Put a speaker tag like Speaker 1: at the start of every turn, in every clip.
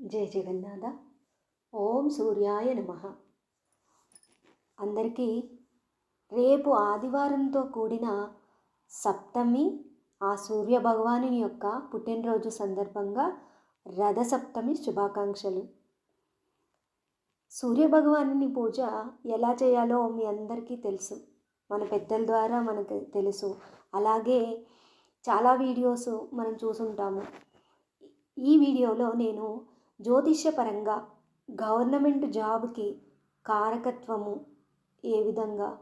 Speaker 1: జయ జగన్నాథ. ఓం సూర్యాయ నమ. అందరికీ రేపు ఆదివారంతో కూడిన సప్తమి ఆ సూర్య భగవాను యొక్క పుట్టినరోజు సందర్భంగా రథ సప్తమి శుభాకాంక్షలు. సూర్య భగవానుని పూజ ఎలా చేయాలో మీ అందరికీ తెలుసు. మన పెద్దల ద్వారా మనకు తెలుసు. అలాగే చాలా వీడియోస్ మనం చూసుంటాము. ఈ వీడియోలో నేను జ్యోతిష్యపరంగా గవర్నమెంట్ జాబ్కి కారకత్వము ఏ విధంగా?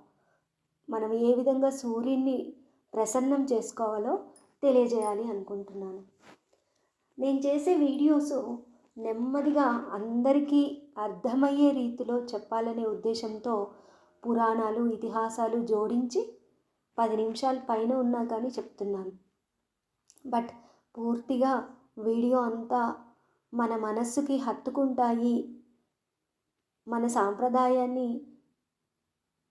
Speaker 1: మనం ఏ విధంగా సూర్యున్ని ప్రసన్నం చేసుకోవాలో తెలియజేయాలి అనుకుంటున్నాను. నేను చేసే వీడియోస్ నెమ్మదిగా అందరికీ అర్థమయ్యే రీతిలో చెప్పాలనే ఉద్దేశంతో పురాణాలు ఇతిహాసాలు జోడించి పది నిమిషాల పైన ఉన్నా కానీ చెప్తున్నాను. బట్ పూర్తిగా వీడియో అంతా మన మనస్సుకి హత్తుకుంటాయి. మన సాంప్రదాయాన్ని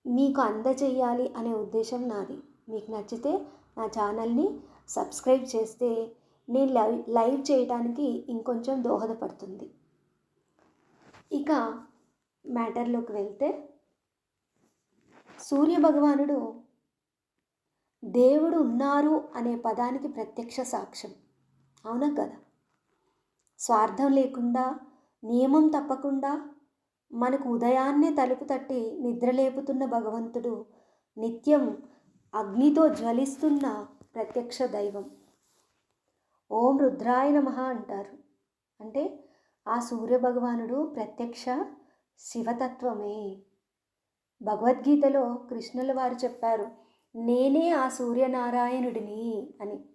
Speaker 1: మీకు అందచేయాలి అనే ఉద్దేశం నాది. మీకు నచ్చితే నా ఛానల్ని సబ్స్క్రైబ్ చేస్తే నేను లైవ్ లైవ్ చేయడానికి ఇంకొంచెం దోహదపడుతుంది. ఇక మ్యాటర్లోకి వెళ్తే సూర్య భగవానుడు దేవుడు ఉన్నారు అనే పదానికి ప్రత్యక్ష సాక్ష్యం. అవునా కదా? స్వార్థం లేకుండా నియమం తప్పకుండా మనకు ఉదయాన్నే తలుపు తట్టి నిద్రలేపుతున్న భగవంతుడు నిత్యం అగ్నితో జ్వలిస్తున్న ప్రత్యక్ష దైవం. ఓం రుద్రాయ నమ అంటారు. అంటే ఆ సూర్య భగవానుడు ప్రత్యక్ష శివతత్వమే. భగవద్గీతలో కృష్ణుల వారు చెప్పారు నేనే ఆ సూర్యనారాయణుడిని అని.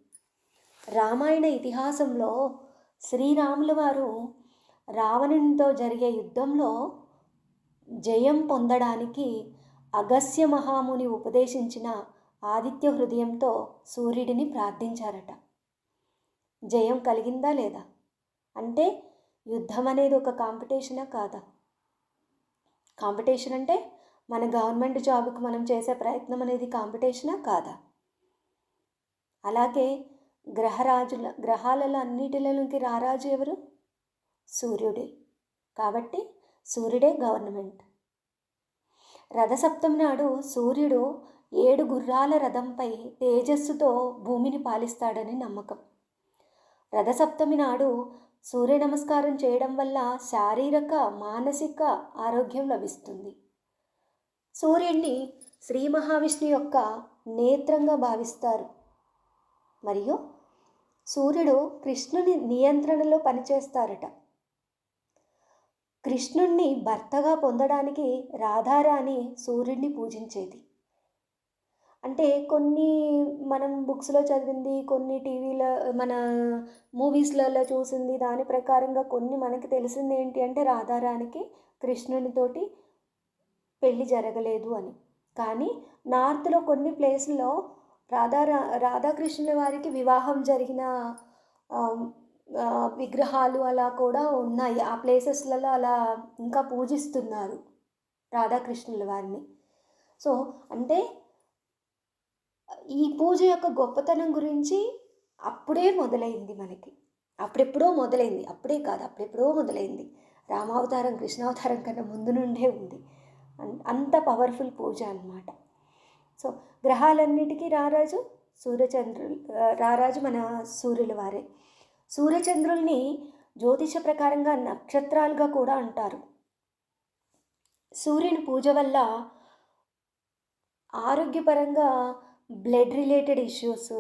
Speaker 1: రామాయణ ఇతిహాసంలో శ్రీరాముల వారు రావణునితో జరిగే యుద్ధంలో జయం పొందడానికి అగస్య మహాముని ఉపదేశించిన ఆదిత్య హృదయంతో సూర్యుడిని ప్రార్థించారట. జయం కలిగిందా లేదా? అంటే యుద్ధం అనేది ఒక కాంపిటీషనా కాదా? కాంపిటీషన్ అంటే మన గవర్నమెంట్ జాబ్కి మనం చేసే ప్రయత్నం అనేది కాంపిటీషనా కాదా? అలాగే గ్రహరాజుల గ్రహాలలో అన్నిటిలోకి రారాజు ఎవరు? సూర్యుడే. కాబట్టి సూర్యుడే గవర్నమెంట్. రథసప్తమి నాడు సూర్యుడు ఏడు గుర్రాల రథంపై తేజస్సుతో భూమిని పాలిస్తాడని నమ్మకం. రథసప్తమి నాడు సూర్య నమస్కారం చేయడం వల్ల శారీరక మానసిక ఆరోగ్యం లభిస్తుంది. సూర్యుడిని శ్రీ మహావిష్ణు యొక్క నేత్రంగా భావిస్తారు. మరియు సూర్యుడు కృష్ణుని నియంత్రణలో పనిచేస్తారట. కృష్ణుణ్ణి భర్తగా పొందడానికి రాధారాణి సూర్యుడిని పూజించేది. అంటే కొన్ని మనం బుక్స్లో చదివింది కొన్ని టీవీలో మన మూవీస్లలో చూసింది దాని ప్రకారంగా కొన్ని మనకి తెలిసింది ఏంటి అంటే రాధారానికి కృష్ణునితోటి పెళ్ళి జరగలేదు అని. కానీ నార్త్లో కొన్ని ప్లేస్లో రాధా రాధాకృష్ణుల వారికి వివాహం జరిగిన విగ్రహాలు అలా కూడా ఉన్నాయి. ఆ ప్లేసెస్లలో అలా ఇంకా పూజిస్తున్నారు రాధాకృష్ణుల వారిని. సో అంటే ఈ పూజ యొక్క గొప్పతనం గురించి అప్పుడే మొదలైంది మనకి. అప్పుడెప్పుడో మొదలైంది. అప్పుడే కాదు అప్పుడెప్పుడో మొదలైంది. రామావతారం కృష్ణావతారం కన్నా ముందు నుండే ఉంది. అంత పవర్ఫుల్ పూజ అనమాట సో గ్రహాలన్నిటికీ రారాజు సూర్యచంద్రులు రారాజు మన సూర్యుల వారే. సూర్యచంద్రుల్ని జ్యోతిష ప్రకారంగా నక్షత్రాలుగా కూడా అంటారు. సూర్యుని పూజ వల్ల ఆరోగ్యపరంగా బ్లడ్ రిలేటెడ్ ఇష్యూస్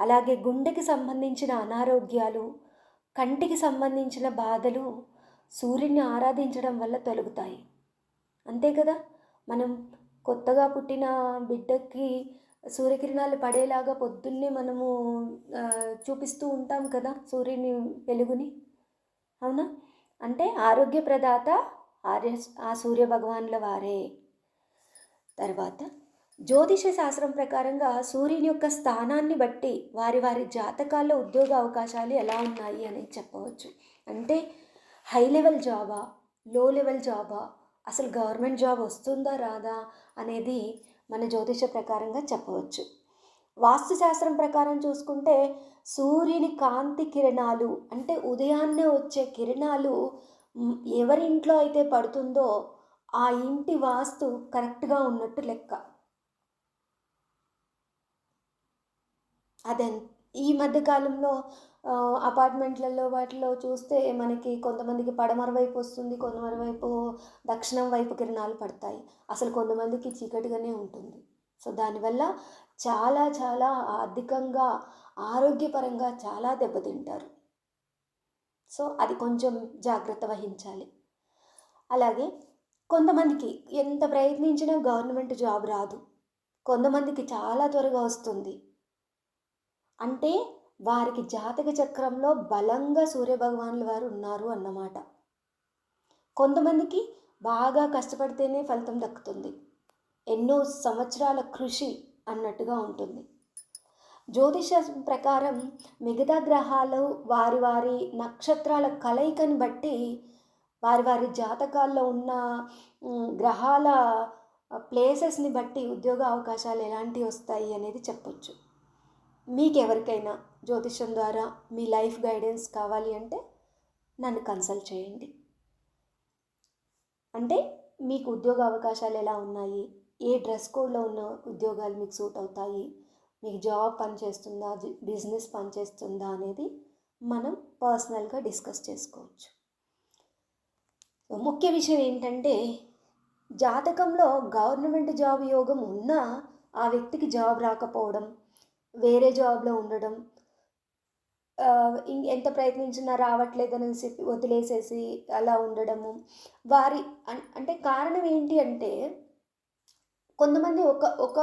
Speaker 1: అలాగే గుండెకి సంబంధించిన అనారోగ్యాలు కంటికి సంబంధించిన బాధలు సూర్యుని ఆరాధించడం వల్ల తొలగుతాయి. అంతే కదా? మనం కొత్తగా పుట్టిన బిడ్డకి సూర్యకిరణాలు పడేలాగా పొద్దున్నే మనము చూపిస్తూ ఉంటాం కదా సూర్యుని వెలుగుని. అవునా? అంటే ఆరోగ్య ప్రదాత ఆర్య ఆ సూర్య భగవాన్ల వారే. తర్వాత జ్యోతిష శాస్త్రం ప్రకారంగా సూర్యుని యొక్క స్థానాన్ని బట్టి వారి వారి జాతకాల్లో ఉద్యోగ అవకాశాలు ఎలా ఉన్నాయి అనేది చెప్పవచ్చు. అంటే హై లెవెల్ జాబా లో లెవెల్ జాబా అసలు గవర్నమెంట్ జాబ్ వస్తుందా రాదా అనేది మన జ్యోతిష ప్రకారంగా చెప్పవచ్చు. వాస్తుశాస్త్రం ప్రకారం చూసుకుంటే సూర్యుని కాంతి కిరణాలు అంటే ఉదయాన్నే వచ్చే కిరణాలు ఎవరి ఇంట్లో అయితే పడుతుందో ఆ ఇంటి వాస్తు కరెక్ట్గా ఉన్నట్టు లెక్క. అదెంత. ఈ మధ్య కాలంలో అపార్ట్మెంట్లలో వాటిలో చూస్తే మనకి కొంతమందికి పడమర వైపు వస్తుంది కొంతమంది వైపు దక్షిణం వైపు కిరణాలు పడతాయి. అసలు కొంతమందికి చీకటిగానే ఉంటుంది. సో దానివల్ల చాలా చాలా ఆర్థికంగా ఆరోగ్యపరంగా చాలా దెబ్బతింటారు. సో అది కొంచెం జాగ్రత్త వహించాలి. అలాగే కొంతమందికి ఎంత ప్రయత్నించినా గవర్నమెంట్ జాబ్ రాదు. కొంతమందికి చాలా త్వరగా వస్తుంది. అంటే వారికి జాతక చక్రంలో బలంగా సూర్యభగవానుల వారు ఉన్నారు అన్నమాట. కొంతమందికి బాగా కష్టపడితేనే ఫలితం దక్కుతుంది. ఎన్నో సంవత్సరాల కృషి అన్నట్టుగా ఉంటుంది. జ్యోతిష ప్రకారం మిగతా గ్రహాలు వారి వారి నక్షత్రాల కలయికని బట్టి వారి వారి జాతకాల్లో ఉన్న గ్రహాల ప్లేసెస్ని బట్టి ఉద్యోగ అవకాశాలు ఎలాంటివి వస్తాయి అనేది చెప్పొచ్చు. మీకు ఎవరికైనా జ్యోతిషం ద్వారా మీ లైఫ్ గైడెన్స్ కావాలి అంటే నన్ను కన్సల్ట్ చేయండి. అంటే మీకు ఉద్యోగ అవకాశాలు ఎలా ఉన్నాయి? ఏ డ్రెస్ కోడ్లో ఉన్న ఉద్యోగాలు మీకు సూట్ అవుతాయి? మీకు జాబ్ పనిచేస్తుందా బిజినెస్ పనిచేస్తుందా అనేది మనం పర్సనల్గా డిస్కస్ చేసుకోవచ్చు. ముఖ్య విషయం ఏంటంటే జాతకంలో గవర్నమెంట్ జాబ్ యోగం ఉన్నా ఆ వ్యక్తికి జాబ్ రాకపోవడం వేరే జాబ్లో ఉండడం ఇం- ఎంత ప్రయత్నించినా రావట్లేదనేసి వదిలేసేసి అలా ఉండడము. వారి అన్- అంటే కారణం ఏంటి అంటే కొంతమంది ఒక ఒక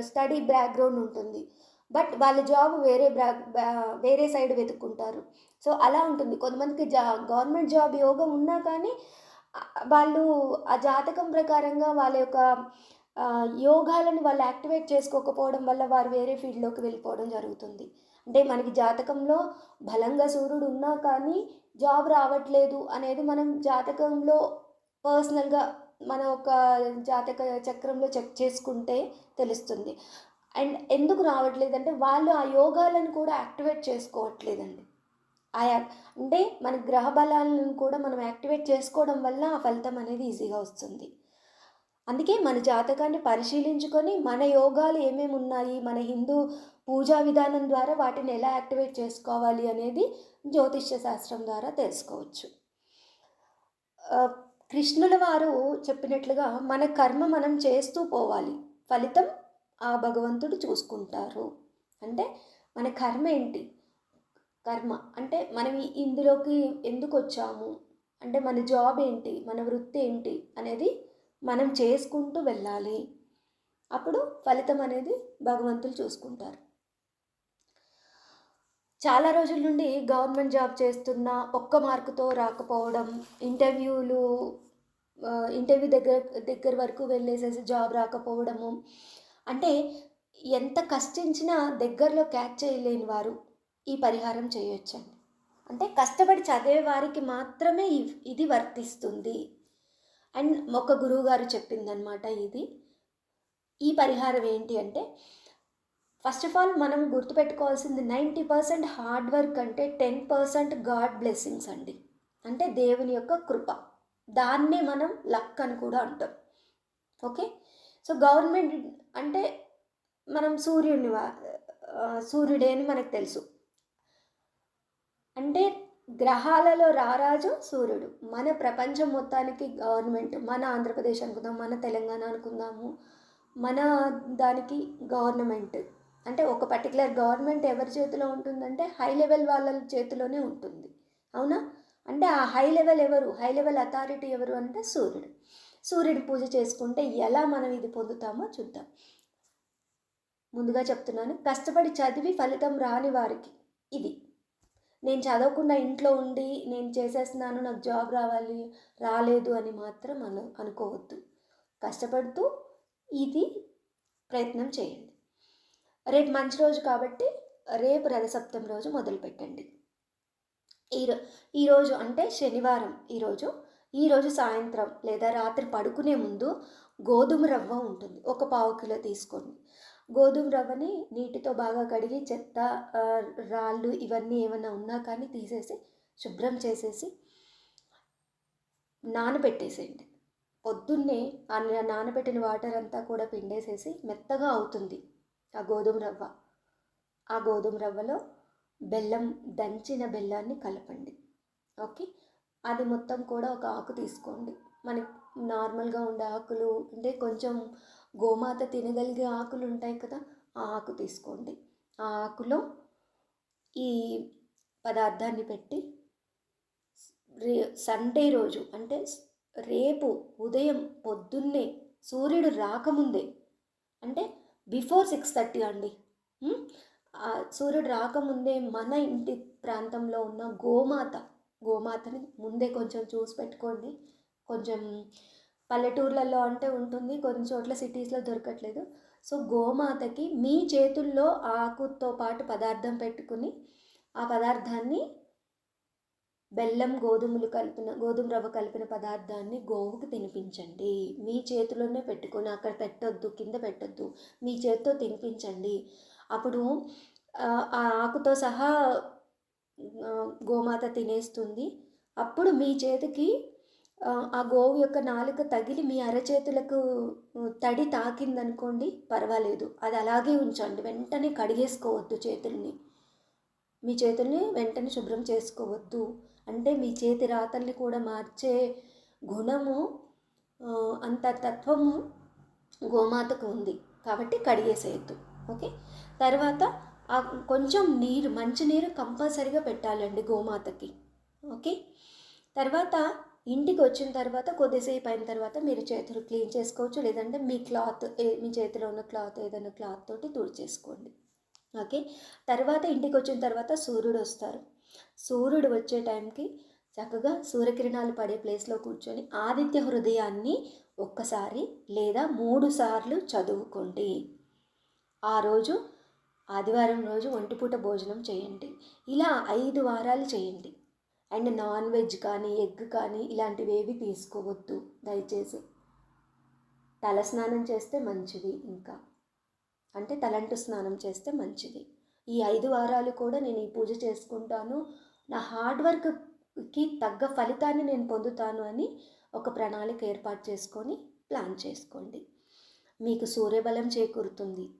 Speaker 1: స్టడీ బ్యాక్గ్రౌండ్ ఉంటుంది. బట్ వాళ్ళ జాబ్ వేరే బ్యాక్ బ్యా- వేరే సైడ్ వెతుక్కుంటారు. సో అలా ఉంటుంది. కొంతమందికి జా గవర్నమెంట్ జాబ్ యోగం ఉన్నా కానీ వాళ్ళు ఆ జాతకం ప్రకారంగా వాళ్ళ యొక్క యోగాలను వాళ్ళు యాక్టివేట్ చేసుకోకపోవడం వల్ల వారు వేరే ఫీల్డ్లోకి వెళ్ళిపోవడం జరుగుతుంది. అంటే మనకి జాతకంలో బలంగా సూర్యుడు ఉన్నా కానీ జాబ్ రావట్లేదు అనేది మనం జాతకంలో పర్సనల్గా మన ఒక జాతక చక్రంలో చెక్ చేసుకుంటే తెలుస్తుంది. అండ్ ఎందుకు రావట్లేదు అంటే వాళ్ళు ఆ యోగాలను కూడా యాక్టివేట్ చేసుకోవట్లేదండి. ఆ అంటే మన గ్రహ బలాలను కూడా మనం యాక్టివేట్ చేసుకోవడం వల్ల ఆ ఫలితం అనేది ఈజీగా వస్తుంది. అందుకే మన జాతకాన్ని పరిశీలించుకొని మన యోగాలు ఏమేమి ఉన్నాయి మన హిందూ పూజా విధానం ద్వారా వాటిని ఎలా యాక్టివేట్ చేసుకోవాలి అనేది జ్యోతిష్య శాస్త్రం ద్వారా తెలుసుకోవచ్చు. కృష్ణుల వారు చెప్పినట్లుగా మన కర్మ మనం చేస్తూ పోవాలి. ఫలితం ఆ భగవంతుడు చూసుకుంటారు. అంటే మన కర్మ ఏంటి? కర్మ అంటే మనం ఇందులోకి ఎందుకు వచ్చాము? అంటే మన జాబ్ ఏంటి? మన వృత్తి ఏంటి? అనేది మనం చేసుకుంటూ వెళ్ళాలి. అప్పుడు ఫలితం అనేది భగవంతులు చూసుకుంటారు. చాలా రోజుల నుండి గవర్నమెంట్ జాబ్ చేస్తున్న ఒక్క మార్కుతో రాకపోవడం ఇంటర్వ్యూలు ఇంటర్వ్యూ దగ్గర దగ్గర వరకు వెళ్ళేసేసి జాబ్ రాకపోవడము అంటే ఎంత కష్టించినా దగ్గరలో క్యాచ్ చేయలేని వారు ఈ పరిహారం చేయొచ్చండి. అంటే కష్టపడి చదివే వారికి మాత్రమే ఇది వర్తిస్తుంది. అండ్ ఒక గురువు గారు చెప్పిందనమాట ఇది. ఈ పరిహారం ఏంటి అంటే ఫస్ట్ ఆఫ్ ఆల్ మనం గుర్తుపెట్టుకోవాల్సింది నైంటీ పర్సెంట్ హార్డ్ వర్క్ అంటే టెన్ పర్సెంట్ గాడ్ బ్లెస్సింగ్స్ అండి. అంటే దేవుని యొక్క కృప. దాన్నే మనం లక్ అని కూడా అంటాం. ఓకే? సో గవర్నమెంట్ అంటే మనం సూర్యుడిని సూర్యుడే అని మనకు తెలుసు. అంటే గ్రహాలలో రారాజు సూర్యుడు. మన ప్రపంచం మొత్తానికి గవర్నమెంట్ మన ఆంధ్రప్రదేశ్ అనుకుందాం మన తెలంగాణ అనుకుందాము మన దానికి గవర్నమెంట్. అంటే ఒక పర్టికులర్ గవర్నమెంట్ ఎవరి చేతిలో ఉంటుందంటే హై లెవెల్ వాళ్ళ చేతిలోనే ఉంటుంది. అవునా? అంటే ఆ హై లెవెల్ ఎవరు? హై లెవెల్ అథారిటీ ఎవరు అంటే సూర్యుడు. సూర్యుడు పూజ చేసుకుంటే ఎలా మనం ఇది పొందుతామో చూద్దాం. ముందుగా చెప్తున్నాను. కష్టపడి చదివి ఫలితం రాని వారికి ఇది. నేను చదవకుండా ఇంట్లో ఉండి నేను చేసేస్తున్నాను నాకు జాబ్ రావాలి రాలేదు అని మాత్రం అను అనుకోవద్దు. కష్టపడుతూ ఇది ప్రయత్నం చేయండి. రేపు మంచి రోజు కాబట్టి రేపు రథసప్తం రోజు మొదలు పెట్టండి ఈరో ఈరోజు అంటే శనివారం ఈరోజు ఈరోజు సాయంత్రం లేదా రాత్రి పడుకునే ముందు గోధుమ రవ్వ ఉంటుంది. ఒక పావు కిలో తీసుకోండి. గోధుమ రవ్వని నీటితో బాగా కడిగి చెత్త రాళ్ళు ఇవన్నీ ఏమైనా ఉన్నా కానీ తీసేసి శుభ్రం చేసేసి నానబెట్టేసేయండి. పొద్దున్నే ఆ నానబెట్టిన వాటర్ అంతా కూడా పిండేసేసి మెత్తగా అవుతుంది ఆ గోధుమ రవ్వ. ఆ గోధుమ రవ్వలో బెల్లం దంచిన బెల్లాన్ని కలపండి. ఓకే? అది మొత్తం కూడా ఒక ఆకు తీసుకోండి. మనకి నార్మల్గా ఉండే ఆకులు అంటే కొంచెం గోమాత తినగలిగే ఆకులు ఉంటాయి కదా ఆ ఆకు తీసుకోండి. ఆ ఆకులో ఈ పదార్థాన్ని పెట్టి రే సండే రోజు అంటే రేపు ఉదయం పొద్దున్నే సూర్యుడు రాకముందే అంటే బిఫోర్ సిక్స్ థర్టీ అండి. సూర్యుడు రాకముందే మన ఇంటి ప్రాంతంలో ఉన్న గోమాత గోమాతని ముందే కొంచెం చూసి పెట్టుకోండి. కొంచెం పల్లెటూర్లలో అంటే ఉంటుంది. కొన్ని చోట్ల సిటీస్లో దొరకట్లేదు. సో గోమాతకి మీ చేతుల్లో ఆకుతో పాటు పదార్థం పెట్టుకుని ఆ పదార్థాన్ని బెల్లం గోధుమలు కలిపిన గోధుమ రవ్వ కలిపిన పదార్థాన్ని గోవుకి తినిపించండి. మీ చేతిలోనే పెట్టుకొని అక్కడ పెట్టొద్దు కింద పెట్టొద్దు. మీ చేతితో తినిపించండి. అప్పుడు ఆ, ఆకుతో సహా గోమాత తినేస్తుంది. అప్పుడు మీ చేతికి ఆ, గోవు యొక్క నాలుక తగిలి మీ అరచేతులకు తడి తాకిందనుకోండి పర్వాలేదు. అది అలాగే ఉంచండి. వెంటనే కడిగేసుకోవద్దు చేతుల్ని. మీ చేతుల్ని వెంటనే శుభ్రం చేసుకోవద్దు. అంటే మీ చేతి రాతల్ని కూడా మార్చే గుణము అంత తత్వము గోమాతకు ఉంది. కాబట్టి కడిగేసేయద్దు. ఓకే? తర్వాత ఆ కొంచెం నీరు మంచినీరు కంపల్సరీగా పెట్టాలండి గోమాతకి. ఓకే? తర్వాత ఇంటికి వచ్చిన తర్వాత కొద్దిసేపు అయిన తర్వాత మీరు చేతులు క్లీన్ చేసుకోవచ్చు. లేదంటే మీ క్లాత్ మీ చేతిలో ఉన్న క్లాత్ ఏదైనా క్లాత్ తోటి తుడిచేసుకోండి. ఓకే? తర్వాత ఇంటికి వచ్చిన తర్వాత సూర్యుడు వస్తారు సూర్యుడు వచ్చే టైంకి చక్కగా సూర్యకిరణాలు పడే ప్లేస్లో కూర్చొని ఆదిత్య హృదయాన్ని ఒక్కసారి లేదా మూడు సార్లు చదువుకోండి. ఆ రోజు ఆదివారం రోజు ఒంటిపూట భోజనం చేయండి. ఇలా ఐదు వారాలు చేయండి. అండ్ నాన్ వెజ్ కానీ ఎగ్ కానీ ఇలాంటివి ఏవి తీసుకోవద్దు దయచేసి. తలస్నానం చేస్తే మంచిది ఇంకా. అంటే తలంటు స్నానం చేస్తే మంచిది. ఈ ఐదు వారాలు కూడా నేను ఈ పూజ చేసుకుంటాను. నా హార్డ్ వర్క్కి తగ్గ ఫలితాన్ని నేను పొందుతాను అని ఒక ప్రణాళిక ఏర్పాటు చేసుకొని ప్లాన్ చేసుకోండి. మీకు సూర్యబలం చేకూరుతుంది.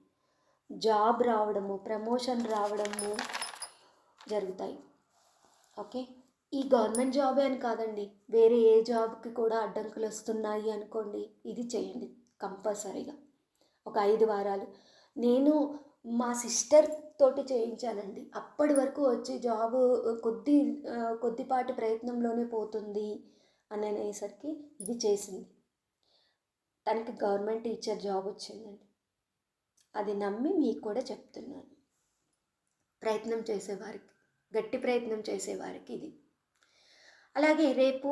Speaker 1: జాబ్ రావడము ప్రమోషన్ రావడము జరుగుతాయి. ఓకే? ఈ గవర్నమెంట్ జాబే అని కాదండి. వేరే ఏ జాబ్కి కూడా అడ్డంకులు వస్తున్నాయి అనుకోండి ఇది చేయండి కంపల్సరీగా. ఒక ఐదు వారాలు. నేను మా సిస్టర్ తోటి చేయించానండి. అప్పటి వరకు వచ్చి జాబ్ కొద్ది కొద్దిపాటి ప్రయత్నంలోనే పోతుంది అని అనేసరికి ఇది చేసింది. తనకి గవర్నమెంట్ టీచర్ జాబ్ వచ్చిందండి. అది నమ్మి మీకు కూడా చెప్తున్నాను. ప్రయత్నం చేసేవారికి గట్టి ప్రయత్నం చేసేవారికి ఇది. అలాగే రేపు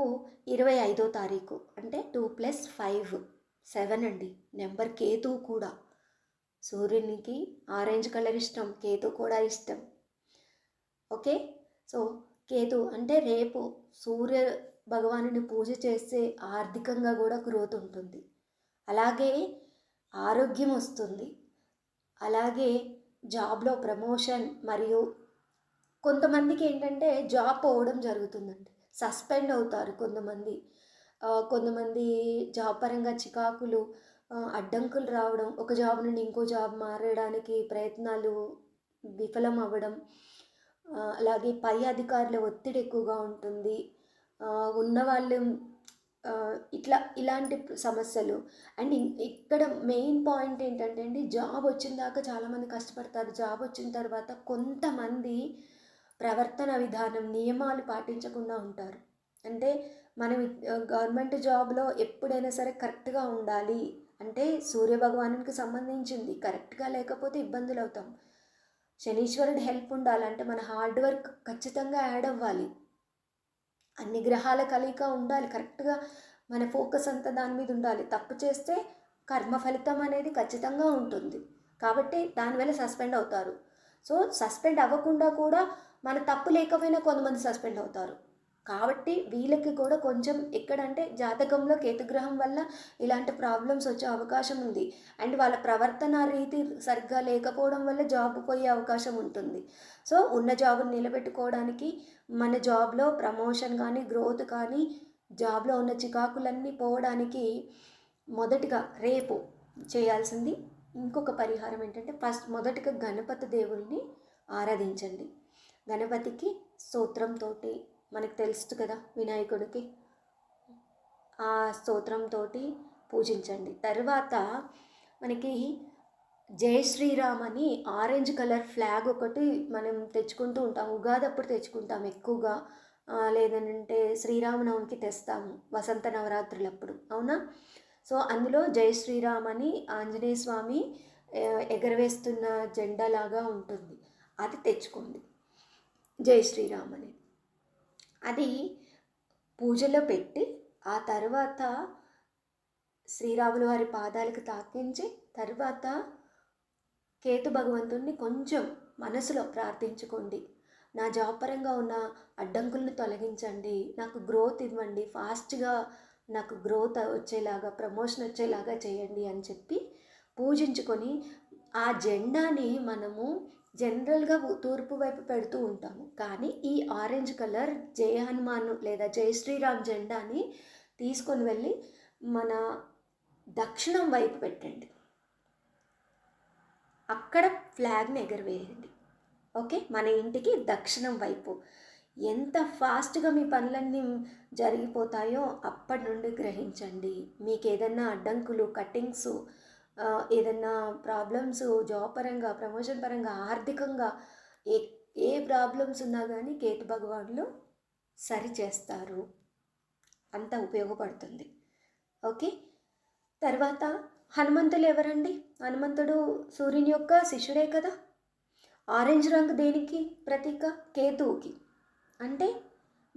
Speaker 1: ఇరవై ఐదో తారీఖు అంటే టూ ప్లస్ ఫైవ్ సెవెన్ అండి. నెంబర్ కేతు కూడా. సూర్యునికి ఆరెంజ్ కలర్ ఇష్టం కేతు కూడా ఇష్టం. ఓకే? సో కేతు అంటే రేపు సూర్య భగవానుని పూజ చేస్తే ఆర్థికంగా కూడా గ్రోత్ ఉంటుంది. అలాగే ఆరోగ్యం వస్తుంది. అలాగే జాబ్లో ప్రమోషన్ మరియు కొంతమందికి ఏంటంటే జాబ్ పోవడం జరుగుతుందండి. సస్పెండ్ అవుతారు కొంతమంది. కొంతమంది జాబ్ పరంగా చికాకులు అడ్డంకులు రావడం ఒక జాబ్ నుండి ఇంకో జాబ్ మారడానికి ప్రయత్నాలు విఫలం అవ్వడం అలాగే పై అధికారుల ఒత్తిడి ఎక్కువగా ఉంటుంది. ఉన్నవాళ్ళు ఇట్లా ఇలాంటి సమస్యలు. అండ్ ఇక్కడ మెయిన్ పాయింట్ ఏంటంటే అండి జాబ్ వచ్చిన దాకా చాలామంది కష్టపడతారు. జాబ్ వచ్చిన తర్వాత కొంతమంది ప్రవర్తన విధానం నియమాలు పాటించకుండా ఉంటారు. అంటే మనం గవర్నమెంట్ జాబ్లో ఎప్పుడైనా సరే కరెక్ట్గా ఉండాలి అంటే సూర్య భగవానునికి సంబంధించింది. కరెక్ట్గా లేకపోతే ఇబ్బందులు అవుతాం. శనీశ్వరుడి హెల్ప్ ఉండాలంటే మన హార్డ్ వర్క్ ఖచ్చితంగా యాడ్ అవ్వాలి. అన్ని గ్రహాల కలయిక ఉండాలి. కరెక్ట్గా మన ఫోకస్ అంతా దాని మీద ఉండాలి. తప్పు చేస్తే కర్మ ఫలితం అనేది ఖచ్చితంగా ఉంటుంది. కాబట్టి దానివల్ల సస్పెండ్ అవుతారు. సో సస్పెండ్ అవ్వకుండా కూడా మన తప్పు లేకపోయినా కొంతమంది సస్పెండ్ అవుతారు. కాబట్టి వీళ్ళకి కూడా కొంచెం ఎక్కడంటే జాతకంలో కేతుగ్రహం వల్ల ఇలాంటి ప్రాబ్లమ్స్ వచ్చే అవకాశం ఉంది. అండ్ వాళ్ళ ప్రవర్తన రీతి సరిగ్గా లేకపోవడం వల్ల జాబ్ పోయే అవకాశం ఉంటుంది. సో ఉన్న జాబ్ని నిలబెట్టుకోవడానికి మన జాబ్లో ప్రమోషన్ కానీ గ్రోత్ కానీ జాబ్లో ఉన్న చికాకులన్నీ పోవడానికి మొదటిగా రేపు చేయాల్సింది ఇంకొక పరిహారం ఏంటంటే ఫస్ట్ మొదటిగా గణపతి దేవుల్ని ఆరాధించండి. గణపతికి స్తోత్రంతో మనకు తెలుసు కదా వినాయకుడికి ఆ స్తోత్రంతో పూజించండి. తర్వాత మనకి జై శ్రీరామ్ అని ఆరెంజ్ కలర్ ఫ్లాగ్ ఒకటి మనం తెచ్చుకుంటూ ఉంటాం. ఉగాది అప్పుడు తెచ్చుకుంటాం ఎక్కువగా. లేదంటే శ్రీరామనవమికి తెస్తాము వసంత నవరాత్రులప్పుడు. అవునా? సో అందులో జై శ్రీరామ్ అని ఆంజనేయ స్వామి ఎగరవేస్తున్న జెండాలాగా ఉంటుంది. అది తెచ్చుకోండి. జై శ్రీరామ్ అని. అది పూజలో పెట్టి ఆ తర్వాత శ్రీరాములు వారి పాదాలకు తాకించి తర్వాత కేతు భగవంతుణ్ణి కొంచెం మనసులో ప్రార్థించుకోండి. నా జాబ్ పరంగా ఉన్న అడ్డంకులను తొలగించండి. నాకు గ్రోత్ ఇవ్వండి. ఫాస్ట్గా నాకు గ్రోత్ వచ్చేలాగా ప్రమోషన్ వచ్చేలాగా చేయండి అని చెప్పి పూజించుకొని ఆ జెండాని మనము జనరల్గా తూర్పు వైపు పెడుతూ ఉంటాము. కానీ ఈ ఆరెంజ్ కలర్ జయ హనుమాన్ లేదా జయ శ్రీరామ్ జెండాని తీసుకొని వెళ్ళి మన దక్షిణం వైపు పెట్టండి. అక్కడ ఫ్లాగ్ని ఎగరవేయండి. ఓకే? మన ఇంటికి దక్షిణం వైపు. ఎంత ఫాస్ట్గా మీ పనులన్నీ జరిగిపోతాయో అప్పటి నుండి గ్రహించండి. మీకు ఏదన్నా అడ్డంకులు కట్టింగ్స్ ఏదన్నా ప్రాబ్లమ్స్ జాబ్ పరంగా ప్రమోషన్ పరంగా ఆర్థికంగా ఏ ఏ ప్రాబ్లమ్స్ ఉన్నా కానీ కేతు భగవాన్లు సరి చేస్తారు. అంత ఉపయోగపడుతుంది. ఓకే? తర్వాత హనుమంతులు ఎవరండి? హనుమంతుడు సూర్యుని యొక్క శిష్యుడే కదా? ఆరెంజ్ రంగు దేనికి? ప్రతీక కేతువుకి. అంటే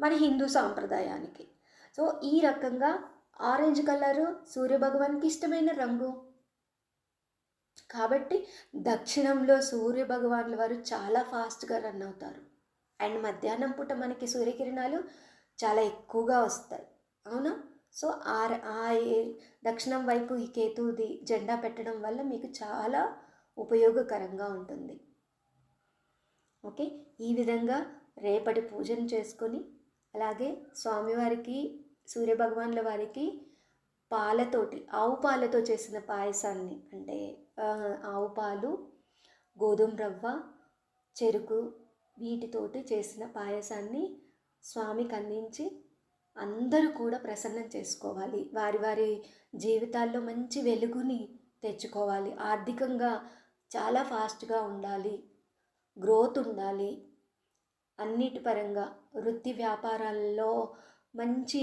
Speaker 1: మన హిందూ సాంప్రదాయానికి. సో ఈ రకంగా ఆరెంజ్ కలరు సూర్యభగవాన్కి ఇష్టమైన రంగు. కాబట్టి దక్షిణంలో సూర్య భగవాన్ల వారు చాలా ఫాస్ట్గా రన్ అవుతారు. అండ్ మధ్యాహ్నం పూట మనకి సూర్యకిరణాలు చాలా ఎక్కువగా వస్తాయి. అవునా? సో ఆ ఆ దక్షిణం వైపు ఈ కేతుది జెండా పెట్టడం వల్ల మీకు చాలా ఉపయోగకరంగా ఉంటుంది. ఓకే? ఈ విధంగా రేపటి పూజను చేసుకొని అలాగే స్వామివారికి సూర్యభగవాన్ల వారికి పాలతోటి ఆవు పాలతో చేసిన పాయసాన్ని అంటే ఆవు పాలు గోధుమ రవ్వ చెరుకు వీటితోటి చేసిన పాయసాన్ని స్వామికి అందించి అందరూ కూడా ప్రసన్నం చేసుకోవాలి. వారి వారి జీవితాల్లో మంచి వెలుగుని తెచ్చుకోవాలి. ఆర్థికంగా చాలా ఫాస్ట్గా ఉండాలి. గ్రోత్ ఉండాలి. అన్నిటి పరంగా వృత్తి వ్యాపారాల్లో మంచి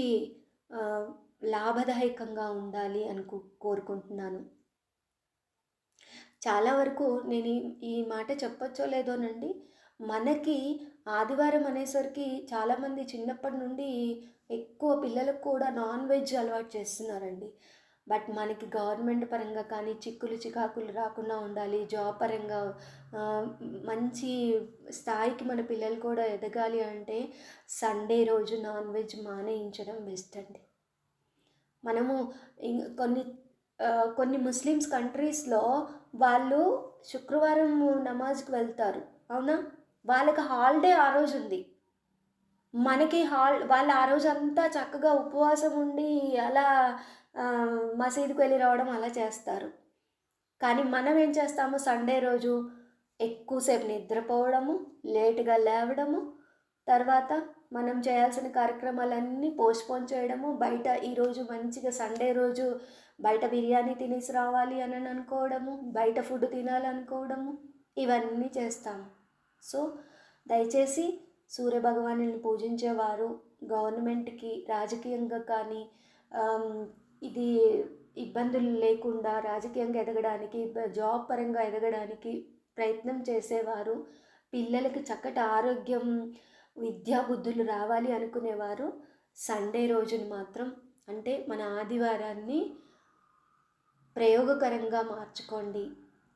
Speaker 1: లాభదాయకంగా ఉండాలి అని కోరుకుంటున్నాను. చాలా వరకు నేను ఈ మాట చెప్పచ్చో లేదోనండి. మనకి ఆదివారం అనేసరికి చాలామంది చిన్నప్పటి నుండి ఎక్కువ పిల్లలకు కూడా నాన్ వెజ్ అలవాటు చేస్తున్నారండి. బట్ మనకి గవర్నమెంట్ పరంగా కానీ చిక్కులు చికాకులు రాకుండా ఉండాలి. జాబ్ పరంగా మంచి స్థాయికి మన పిల్లలు కూడా ఎదగాలి అంటే సండే రోజు నాన్ వెజ్ మానేయించడం బెస్ట్ అండి. మనము కొన్ని కొన్ని ముస్లిమ్స్ కంట్రీస్లో వాళ్ళు శుక్రవారం నమాజ్కి వెళ్తారు. అవునా? వాళ్ళకి హాలిడే ఆ రోజు ఉంది. మనకి హాల్ వాళ్ళు ఆ రోజు అంతా చక్కగా ఉపవాసం ఉండి అలా మసీదుకి వెళ్ళి రావడం అలా చేస్తారు. కానీ మనం ఏం చేస్తాము? సండే రోజు ఎక్కువసేపు నిద్రపోవడము లేటుగా లేవడము తర్వాత మనం చేయాల్సిన కార్యక్రమాలన్నీ పోస్ట్పోన్ చేయడము బయట ఈరోజు మంచిగా సండే రోజు బయట బిర్యానీ తినేసి రావాలి అని అనుకోవడము బయట ఫుడ్ తినాలనుకోవడము ఇవన్నీ చేస్తాము. సో దయచేసి సూర్యభగవాను పూజించేవారు గవర్నమెంట్కి రాజకీయంగా కానీ ఇది ఇబ్బందులు లేకుండా రాజకీయంగా ఎదగడానికి జాబ్ పరంగా ఎదగడానికి ప్రయత్నం చేసేవారు పిల్లలకి చక్కటి ఆరోగ్యం విద్యా బుద్ధులు రావాలి అనుకునేవారు సండే రోజుని మాత్రం అంటే మన ఆదివారాన్ని ప్రయోగకరంగా మార్చుకోండి.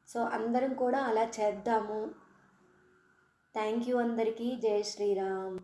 Speaker 1: సో అందరం కూడా అలా చేద్దాము. థ్యాంక్ యూ అందరికీ. జై శ్రీరామ్.